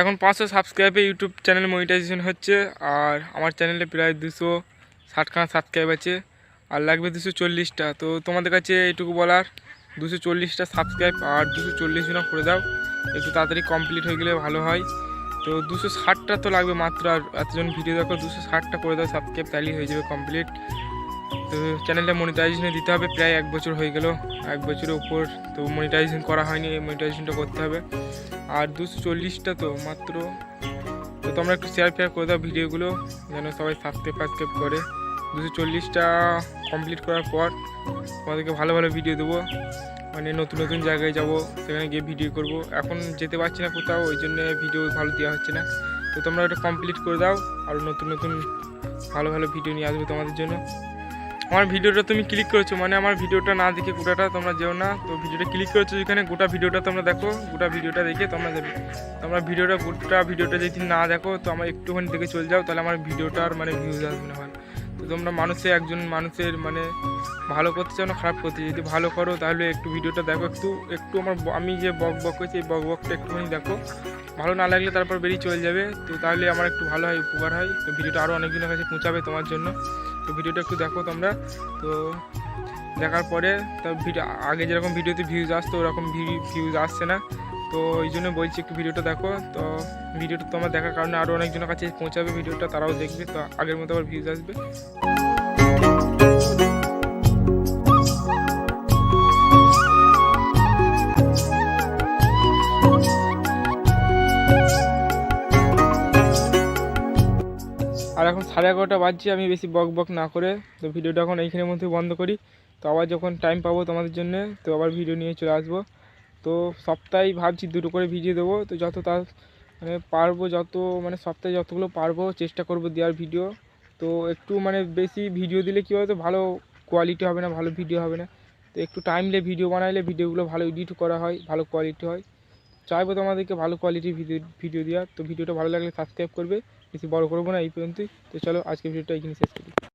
এখন পাঁচশো সাবস্ক্রাইবে YouTube channel monetization হচ্ছে, আর আমার চ্যানেলে প্রায় দুশো ষাটখানা সাবস্ক্রাইব আছে, আর লাগবে দুশো চল্লিশটা। তো তোমাদের কাছে এইটুকু বলার, দুশো চল্লিশটা সাবস্ক্রাইব আর দুশো চল্লিশ জনা করে দাও, একটু তাড়াতাড়ি কমপ্লিট হয়ে গেলে ভালো হয়। তো দুশো ষাটটা তো লাগবে মাত্র, আর এতজন ভিডিও দেখো, দুশো ষাটটা করে দাও সাবস্ক্রাইব তাহলেই হয়ে যাবে কমপ্লিট তো চ্যানেলটা মনিটাইজেশনে দিতে হবে, প্রায় এক বছর হয়ে গেল। এক বছরের উপর তো মনিটাইজেশন করা হয়নি, এই মনিটাইজেশনটা করতে হবে। আর দুশো চল্লিশটা তো মাত্র। তো তোমরা একটু শেয়ার ফেয়ার করে দাও ভিডিওগুলো, যেন সবাই সাবস্ক্রাইব ফাবস্ক্রাইব করে। দুশো চল্লিশটা কমপ্লিট করার পর তোমাদেরকে ভালো ভালো ভিডিও দেবো। মানে নতুন নতুন জায়গায় যাব, সেখানে গিয়ে ভিডিও করব। এখন যেতে পারছি না কোথাও, ওই জন্য ভিডিও ভালো দেওয়া হচ্ছে না। তো তোমরা ওটা কমপ্লিট করে দাও, আর নতুন নতুন ভালো ভালো ভিডিও নিয়ে আসব তোমাদের জন্য। আমার ভিডিওটা তুমি ক্লিক করেছ মানে আমার ভিডিওটা না দেখে গোটাটা তোমরা যেও না। তো ভিডিওটা ক্লিক করেছ যেখানে, গোটা ভিডিওটা তোমরা দেখো, গোটা ভিডিওটা দেখে তোমরা যাবে। তোমরা ভিডিওটা, গোটা ভিডিওটা যদি না দেখো, তো আমার একটুখানি দেখে চলে যাও, তাহলে আমার ভিডিওটার মানে ভিউজ আসবে না তোমরা মানুষে একজন মানুষের মানে ভালো করতে চাও না, খারাপ করতে যদি ভালো করো, তাহলে একটু ভিডিওটা দেখো, একটু একটু আমার আমি যে বক বক করছি, এই বক বকটা একটুখানি দেখো। ভালো না লাগলে তারপর বেরিয়ে চলে যাবে, তো তাহলে আমার একটু ভালো হয়, উপকার হয়। তো ভিডিওটা আরও অনেকজনের কাছে পৌঁছাবে তোমার জন্য। তো ভিডিওটা একটু দেখো তোমরা। তো দেখার পরে, তা ভিডিও আগে যেরকম ভিডিওতে ভিউজ আসতো, ওরকম ভিউজ আসছে না। তো ওই জন্য বলছি একটু ভিডিওটা দেখো। তো ভিডিওটা তোমার দেখার কারণে আরও অনেকজনের কাছে পৌঁছাবে ভিডিওটা, তারাও দেখবে, তো আগের মতো আবার ভিউজ আসবে। আর এখন সাড়ে এগারোটা বাজছে, আমি বেশি বক বক না করে, তো ভিডিওটা এখন এইখানের মধ্যে বন্ধ করি। তো আবার যখন টাইম পাবো তোমাদের জন্য, তো আবার ভিডিও নিয়ে চলে আসব। তো সপ্তাহে ভাবছি দুটো করে ভিডিও দেবো। তো যত তার মানে পারব যত মানে সপ্তাহে যতগুলো পারব চেষ্টা করব দেওয়ার ভিডিও। তো একটু মানে বেশি ভিডিও দিলে কী হয় তো ভালো কোয়ালিটি হবে না, ভালো ভিডিও হবে না। তো একটু টাইম নিয়ে ভিডিও বানাইলে ভিডিওগুলো ভালো এডিট করা হয়, ভালো কোয়ালিটি হয়। চাইব তোমাদেরকে ভালো কোয়ালিটির ভিডিও ভিডিও দেওয়ার। তো ভিডিওটা ভালো লাগলে সাবস্ক্রাইব করবে, বেশি বড় করব না এই পর্যন্তই। তো চলো আজকে ভিডিওটা এখানে শেষ করি।